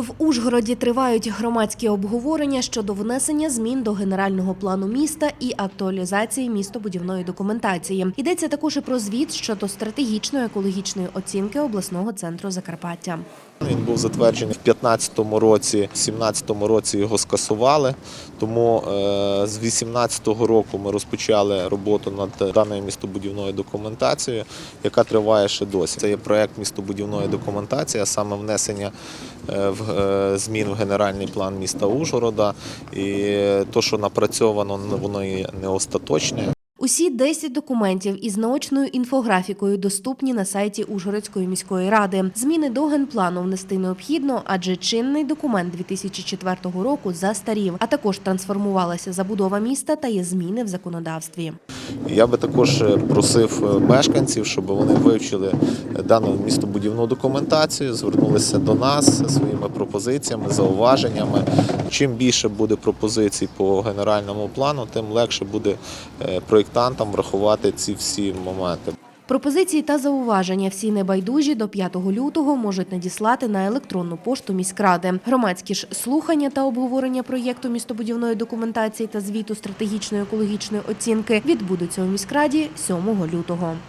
В Ужгороді тривають громадські обговорення щодо внесення змін до генерального плану міста і актуалізації містобудівної документації. Йдеться також і про звіт щодо стратегічної екологічної оцінки обласного центру Закарпаття. Він був затверджений в 2015 році, в 2017 році його скасували. Тому е, з 2018 року ми розпочали роботу над даною містобудівною документацією, яка триває ще досі. Це є проект містобудівної документації, а саме внесення е, в- змін в генеральний план міста Ужгорода. І то, що напрацьовано, воно і не остаточне. Усі 10 документів із наочною інфографікою доступні на сайті Ужгородської міської ради. Зміни до генплану внести необхідно, адже чинний документ 2004 року застарів, а також трансформувалася забудова міста та є зміни в законодавстві. Я би також е, просив е, мешканців, щоб вони вивчили е, дану містобудівну документацію, звернулися до нас своїми пропозиціями, зауваженнями. Чим більше буде пропозицій по генеральному плану, тим легше буде проєктантам врахувати ці всі моменти. Пропозиції та зауваження всі небайдужі до 5 лютого можуть надіслати на електронну пошту міськради. Громадські ж слухання та обговорення проєкту містобудівної документації та звіту стратегічної екологічної оцінки відбудуться у міськраді 7 лютого.